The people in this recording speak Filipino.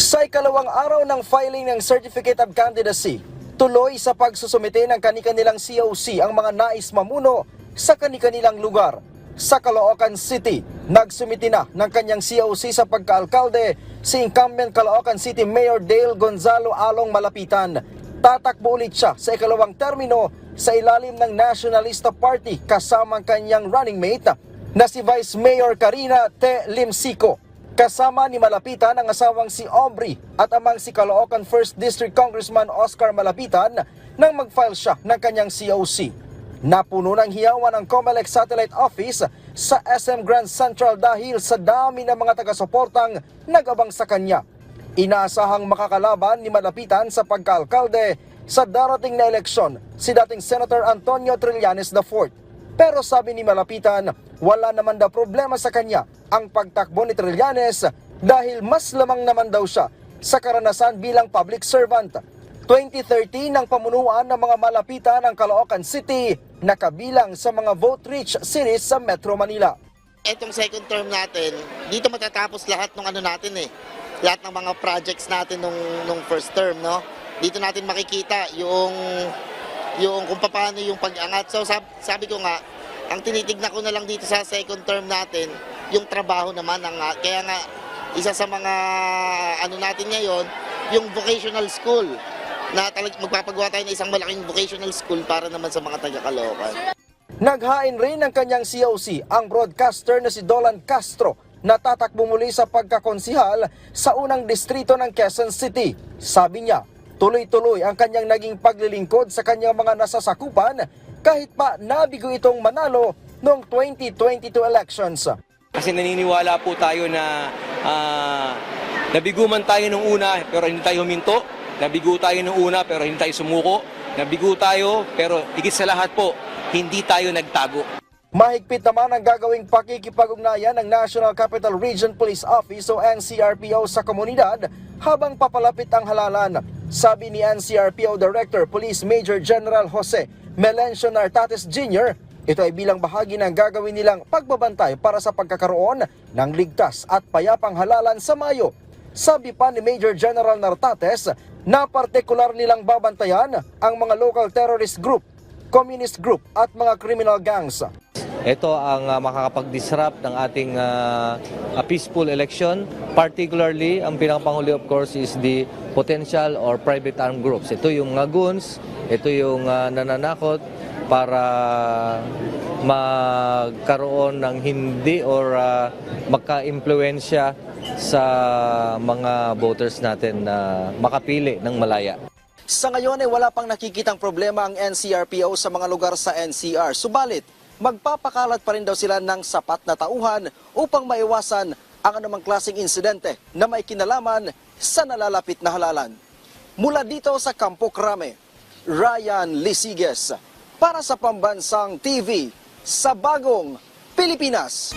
Sa ikalawang araw ng filing ng Certificate of Candidacy, tuloy sa pagsusumite ng kanilang COC ang mga nais mamuno sa kanilang lugar. Sa Caloocan City, nagsumiti na ng kanyang COC sa pagkaalkalde si incumbent Caloocan City Mayor Dale Gonzalo Along Malapitan. Tatakbo ulit siya sa ikalawang termino sa ilalim ng Nationalista Party kasama ang kanyang running mate na si Vice Mayor Karina T. Limsico. Kasama ni Malapitan ang asawang si Aubrey at amang si Caloocan 1st District Congressman Oscar Malapitan nang mag-file siya ng kanyang COC. Napuno ng hiyawan ang Comelec Satellite Office sa SM Grand Central dahil sa dami ng mga taga-suportang nagabang sa kanya. Inaasahang makakalaban ni Malapitan sa pagkaalkalde sa darating na eleksyon si dating Senator Antonio Trillanes IV. Pero sabi ni Malapitan, wala naman daw problema sa kanya ang pagtakbo ni Trillanes dahil mas lamang naman daw siya sa karanasan bilang public servant. 2013 ang pamunuan ng mga malapitan ng Caloocan City na kabilang sa mga vote-rich cities sa Metro Manila. Etong second term natin, dito matatapos lahat ng ano natin eh. Lahat ng mga projects natin nung, nung first term, no? Dito natin makikita yung yung kung paano yung pag-angat. So sab, sabi ko nga, ang tinitignan ko na lang dito sa second term natin, yung trabaho naman ang kaya nga isa sa mga ano natin ngayon, yung vocational school na talag magpapagawa tayo ng isang malaking vocational school para naman sa mga taga Caloocan. Naghain rin ng kanyang COC ang broadcaster na si Dolan Castro na tatakbo muli sa pagkakonsihal sa unang distrito ng Quezon City. Sabi niya, tuloy-tuloy ang kanyang naging paglilingkod sa kanyang mga nasasakupan kahit pa nabigo itong manalo noong 2022 elections. Kasi naniniwala po tayo na ah, nabigo man tayo nung una pero hindi tayo huminto. Nabigo tayo nung una pero hindi tayo sumuko. Nabigo tayo pero higit sa lahat po, hindi tayo nagtago. Mahigpit naman ang gagawing pakikipag-ugnayan ng National Capital Region Police Office o NCRPO sa komunidad habang papalapit ang halalan. Sabi ni NCRPO Director Police Major General Jose Melencio Nartates Jr., ito ay bilang bahagi ng gagawin nilang pagbabantay para sa pagkakaroon ng ligtas at payapang halalan sa Mayo. Sabi pa ni Major General Nartates na partikular nilang babantayan ang mga local terrorist group, communist group at mga criminal gangs. Ito ang uh, makakapag-disrupt ng ating uh, peaceful election. Particularly, ang pinakapanghuli of course is the potential or private armed groups. Ito yung mga goons, ito yung uh, nananakot para magkaroon ng hindi or uh, magka-impluensya sa mga voters natin na makapili ng malaya. Sa ngayon ay wala pang nakikitang problema ang NCRPO sa mga lugar sa NCR. Subalit, magpapakalat pa rin daw sila ng sapat na tauhan upang maiwasan ang anumang klaseng insidente na may kinalaman sa nalalapit na halalan. Mula dito sa Campo Crame, Ryan Lisiges para sa Pambansang TV sa Bagong Pilipinas.